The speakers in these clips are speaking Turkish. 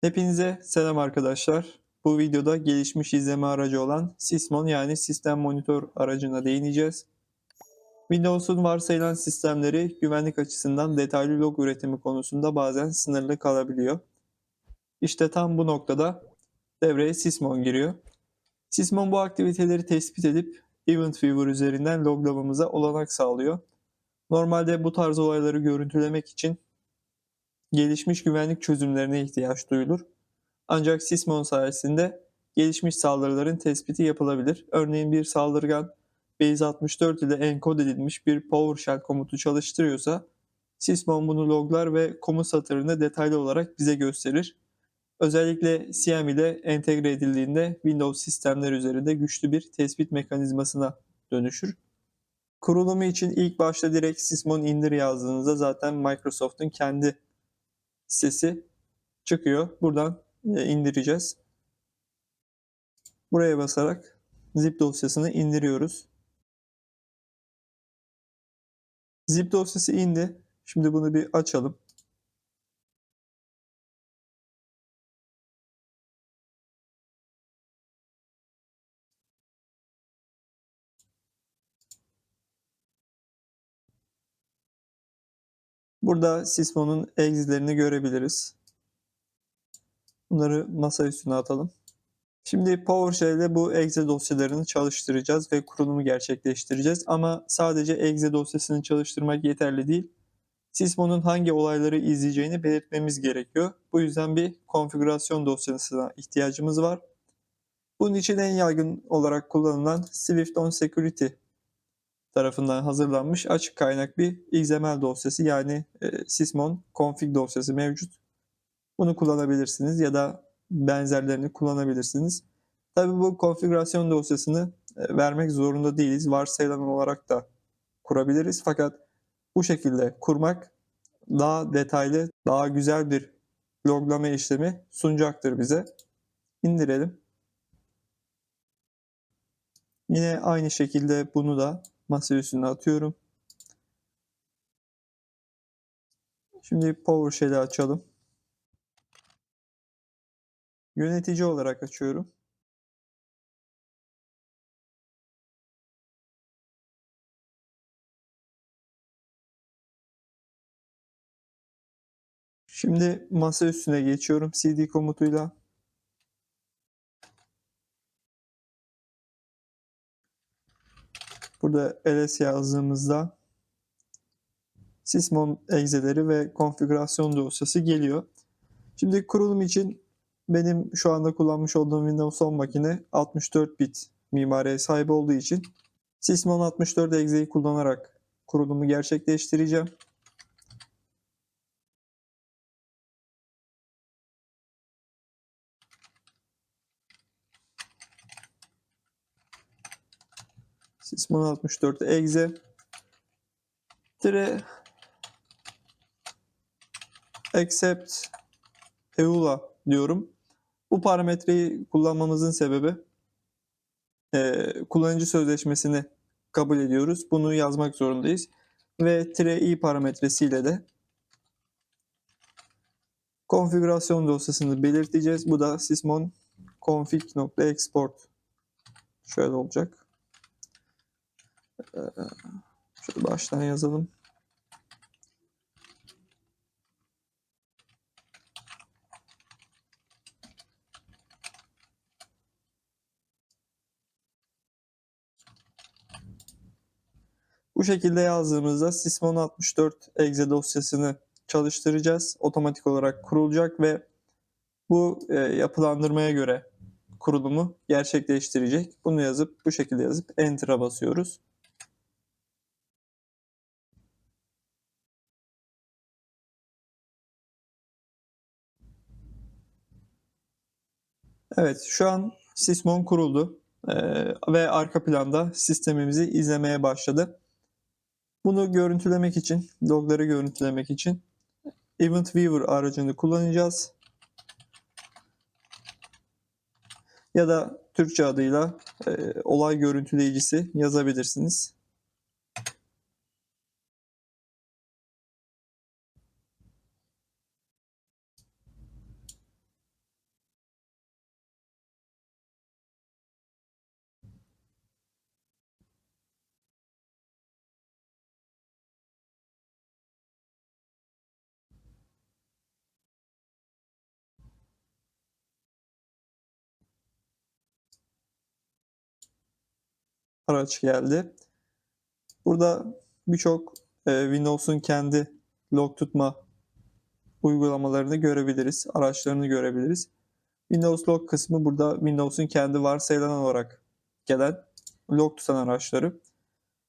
Hepinize selam arkadaşlar. Bu videoda gelişmiş izleme aracı olan Sysmon yani sistem monitör aracına değineceğiz. Windows'un varsayılan sistemleri güvenlik açısından detaylı log üretimi konusunda bazen sınırlı kalabiliyor. İşte tam bu noktada devreye Sysmon giriyor. Sysmon bu aktiviteleri tespit edip Event Viewer üzerinden loglamamıza olanak sağlıyor. Normalde bu tarz olayları görüntülemek için gelişmiş güvenlik çözümlerine ihtiyaç duyulur. Ancak Sysmon sayesinde gelişmiş saldırıların tespiti yapılabilir. Örneğin bir saldırgan Base64 ile enkod edilmiş bir PowerShell komutu çalıştırıyorsa Sysmon bunu loglar ve komut satırını detaylı olarak bize gösterir. Özellikle CM ile entegre edildiğinde Windows sistemler üzerinde güçlü bir tespit mekanizmasına dönüşür. Kurulumu için ilk başta direkt Sysmon indir yazdığınızda zaten Microsoft'un kendi sitesi çıkıyor. Buradan e, indireceğiz. Buraya basarak zip dosyasını indiriyoruz. Zip dosyası indi. Şimdi bunu bir açalım. Burada Sysmon'un exit'lerini görebiliriz. Bunları masa üstüne atalım. Şimdi PowerShell ile bu exe dosyalarını çalıştıracağız ve kurulumu gerçekleştireceğiz. Ama sadece exe dosyasını çalıştırmak yeterli değil. Sysmon'un hangi olayları izleyeceğini belirtmemiz gerekiyor. Bu yüzden bir konfigürasyon dosyasına ihtiyacımız var. Bunun için en yaygın olarak kullanılan Swift on Security tarafından hazırlanmış açık kaynak bir XML dosyası yani e, Sysmon config dosyası mevcut. Bunu kullanabilirsiniz ya da benzerlerini kullanabilirsiniz. Tabi bu konfigürasyon dosyasını e, vermek zorunda değiliz. Varsayılan olarak da kurabiliriz. Fakat bu şekilde kurmak daha detaylı, daha güzel bir loglama işlemi sunacaktır bize. İndirelim. Yine aynı şekilde bunu da masa üstüne atıyorum. Şimdi PowerShell'i açalım. Yönetici olarak açıyorum. Şimdi masa üstüne geçiyorum cd komutuyla. Burada ls yazdığımızda Sysmon egzeleri ve konfigürasyon dosyası geliyor. Şimdi kurulum için benim şu anda kullanmış olduğum Windows 10 makine 64 bit mimariye sahip olduğu için Sysmon 64 exe'yi kullanarak kurulumu gerçekleştireceğim. Sysmon 64 exe tire accept EULA diyorum. Bu parametreyi kullanmamızın sebebi e, kullanıcı sözleşmesini kabul ediyoruz. Bunu yazmak zorundayız. Ve tire i parametresiyle de konfigürasyon dosyasını belirteceğiz. Bu da sysmon config.export şöyle olacak. Ee, şöyle baştan yazalım. Bu şekilde yazdığımızda Sysmon 64 exe dosyasını çalıştıracağız. Otomatik olarak kurulacak ve bu e, yapılandırmaya göre kurulumu gerçekleştirecek. Bunu yazıp bu şekilde yazıp Enter'a basıyoruz. Evet şu an Sysmon kuruldu ee, ve arka planda sistemimizi izlemeye başladı. Bunu görüntülemek için, logları görüntülemek için Event Viewer aracını kullanacağız. Ya da Türkçe adıyla e, olay görüntüleyicisi yazabilirsiniz. Araç geldi. Burada birçok e, Windows'un kendi log tutma uygulamalarını görebiliriz. Araçlarını görebiliriz. Windows Log kısmı burada Windows'un kendi varsayılan olarak gelen log tutan araçları.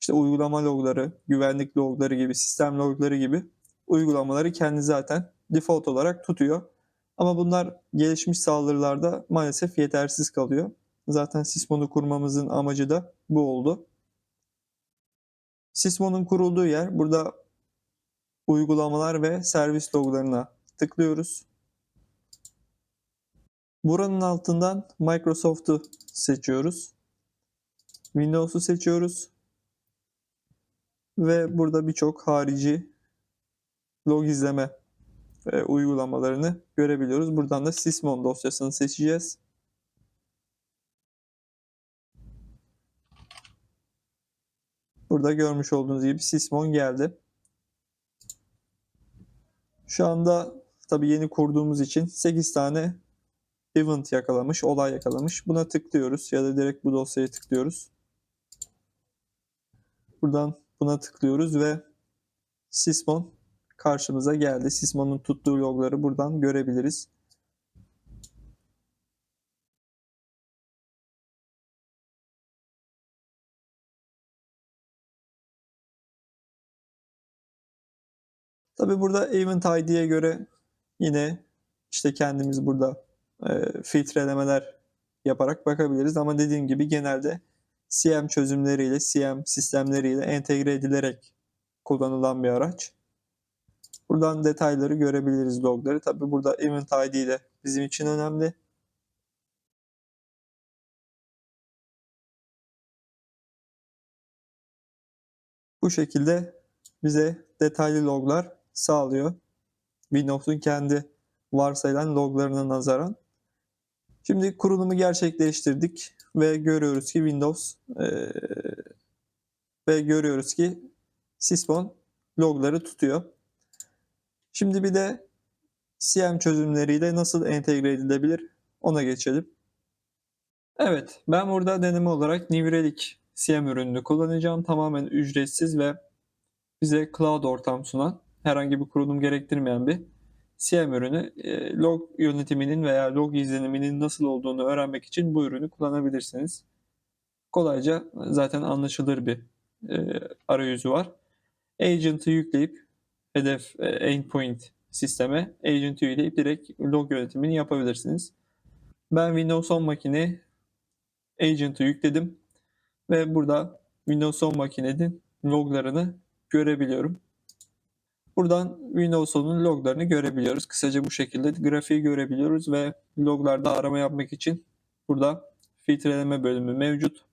İşte uygulama logları, güvenlik logları gibi, sistem logları gibi uygulamaları kendi zaten default olarak tutuyor. Ama bunlar gelişmiş saldırılarda maalesef yetersiz kalıyor. Zaten Sysmon'u kurmamızın amacı da bu oldu. Sysmon'un kurulduğu yer burada uygulamalar ve servis loglarına tıklıyoruz. Buranın altından Microsoft'u seçiyoruz. Windows'u seçiyoruz. Ve burada birçok harici log izleme e, uygulamalarını görebiliyoruz. Buradan da Sysmon dosyasını seçeceğiz. Burada görmüş olduğunuz gibi Sysmon geldi. Şu anda tabii yeni kurduğumuz için 8 tane event yakalamış, olay yakalamış. Buna tıklıyoruz ya da direkt bu dosyaya tıklıyoruz. Buradan buna tıklıyoruz ve Sysmon karşımıza geldi. Sysmon'un tuttuğu logları buradan görebiliriz. Tabi burada Event ID'ye göre yine işte kendimiz burada e, filtrelemeler yaparak bakabiliriz. Ama dediğim gibi genelde CM çözümleriyle, CM sistemleriyle entegre edilerek kullanılan bir araç. Buradan detayları görebiliriz logları. Tabi burada Event ID de bizim için önemli. Bu şekilde bize detaylı loglar sağlıyor. Windows'un kendi varsayılan loglarına nazaran. Şimdi kurulumu gerçekleştirdik ve görüyoruz ki Windows e, ve görüyoruz ki Sysmon logları tutuyor. Şimdi bir de CM çözümleriyle nasıl entegre edilebilir ona geçelim. Evet, ben burada deneme olarak New Relic CM ürününü kullanacağım. Tamamen ücretsiz ve bize cloud ortam sunan, herhangi bir kurulum gerektirmeyen bir CM ürünü. E, log yönetiminin veya log izleniminin nasıl olduğunu öğrenmek için bu ürünü kullanabilirsiniz. Kolayca zaten anlaşılır bir e, arayüzü var. Agent'ı yükleyip hedef e, endpoint sisteme agent'ı yükleyip direkt log yönetimini yapabilirsiniz. Ben Windows 10 makine agent'ı yükledim ve burada Windows 10 makinenin loglarını görebiliyorum. Buradan Windows 10'un loglarını görebiliyoruz. Kısaca bu şekilde grafiği görebiliyoruz ve loglarda arama yapmak için burada filtreleme bölümü mevcut.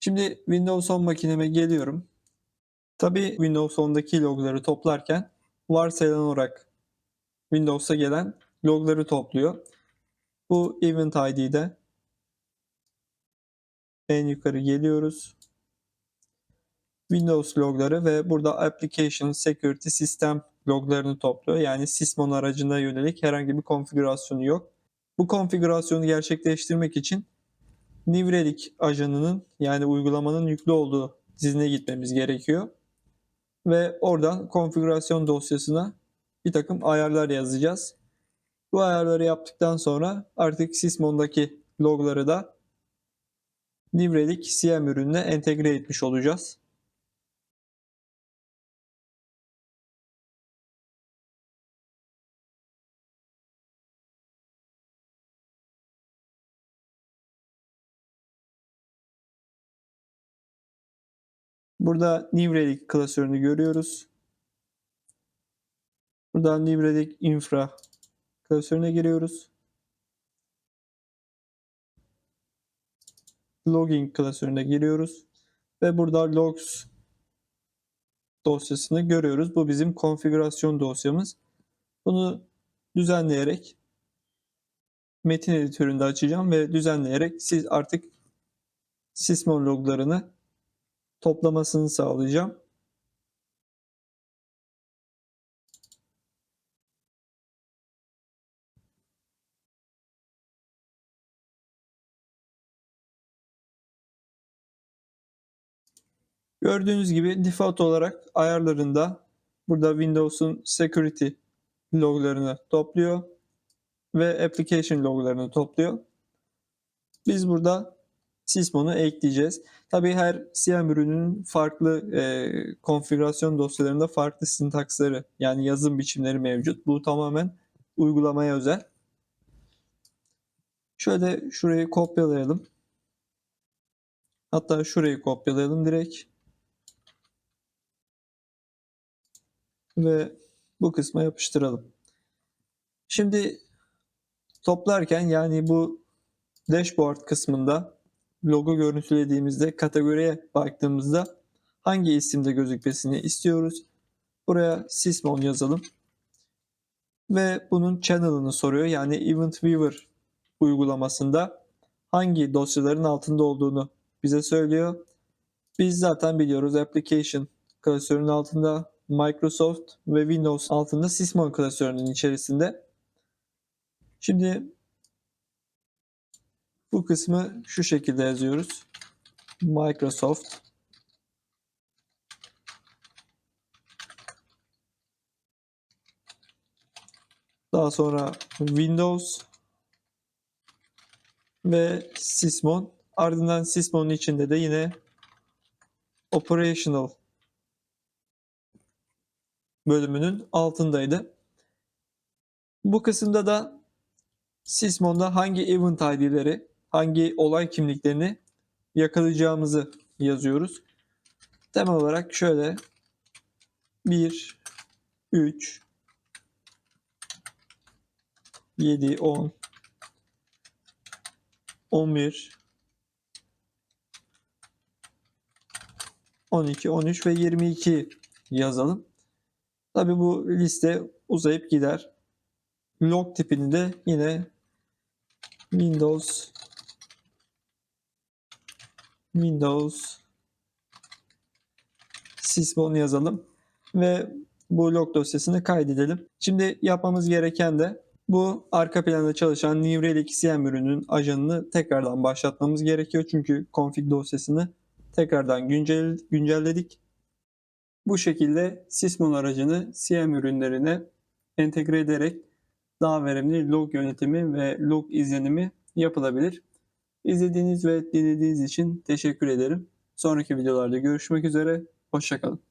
Şimdi Windows 10 makineme geliyorum. Tabi Windows 10'daki logları toplarken varsayılan olarak Windows'a gelen logları topluyor. Bu Event ID'de en yukarı geliyoruz. Windows logları ve burada Application Security System loglarını topluyor. Yani Sysmon aracına yönelik herhangi bir konfigürasyonu yok. Bu konfigürasyonu gerçekleştirmek için New Relic ajanının yani uygulamanın yüklü olduğu dizine gitmemiz gerekiyor. Ve oradan konfigürasyon dosyasına bir takım ayarlar yazacağız. Bu ayarları yaptıktan sonra artık Sysmon'daki logları da New Relic CM ürününe entegre etmiş olacağız. Burada New Relic klasörünü görüyoruz. Buradan New Relic Infra klasörüne giriyoruz. Logging klasörüne giriyoruz. Ve burada logs dosyasını görüyoruz. Bu bizim konfigürasyon dosyamız. Bunu düzenleyerek metin editöründe açacağım ve düzenleyerek siz artık Sysmon loglarını toplamasını sağlayacağım. Gördüğünüz gibi default olarak ayarlarında burada Windows'un security loglarını topluyor ve application loglarını topluyor. Biz burada Sysmon'u ekleyeceğiz. Tabii her CM ürününün farklı e, konfigürasyon dosyalarında farklı sintaksları yani yazım biçimleri mevcut. Bu tamamen uygulamaya özel. Şöyle şurayı kopyalayalım. Hatta şurayı kopyalayalım direkt. Ve bu kısma yapıştıralım. Şimdi toplarken yani bu dashboard kısmında logo görüntülediğimizde kategoriye baktığımızda hangi isimde gözükmesini istiyoruz. Buraya Sysmon yazalım. Ve bunun channel'ını soruyor. Yani Event Viewer uygulamasında hangi dosyaların altında olduğunu bize söylüyor. Biz zaten biliyoruz Application klasörünün altında Microsoft ve Windows altında Sysmon klasörünün içerisinde. Şimdi bu kısmı şu şekilde yazıyoruz. Microsoft daha sonra Windows ve Sysmon. Ardından Sysmon'un içinde de yine Operational bölümünün altındaydı. Bu kısımda da Sysmon'da hangi event ID'leri, hangi olay kimliklerini yakalayacağımızı yazıyoruz. Temel olarak şöyle 1, 3, 7, 10, 11, 12, 13 ve 22 yazalım. Tabi bu liste uzayıp gider. Log tipini de yine Windows Windows Sysmon yazalım ve bu log dosyasını kaydedelim. Şimdi yapmamız gereken de bu arka planda çalışan New Relic CM ürünün ajanını tekrardan başlatmamız gerekiyor. Çünkü config dosyasını tekrardan güncel, güncelledik. Bu şekilde Sysmon aracını CM ürünlerine entegre ederek daha verimli log yönetimi ve log izlenimi yapılabilir. İzlediğiniz ve dinlediğiniz için teşekkür ederim. Sonraki videolarda görüşmek üzere. Hoşçakalın.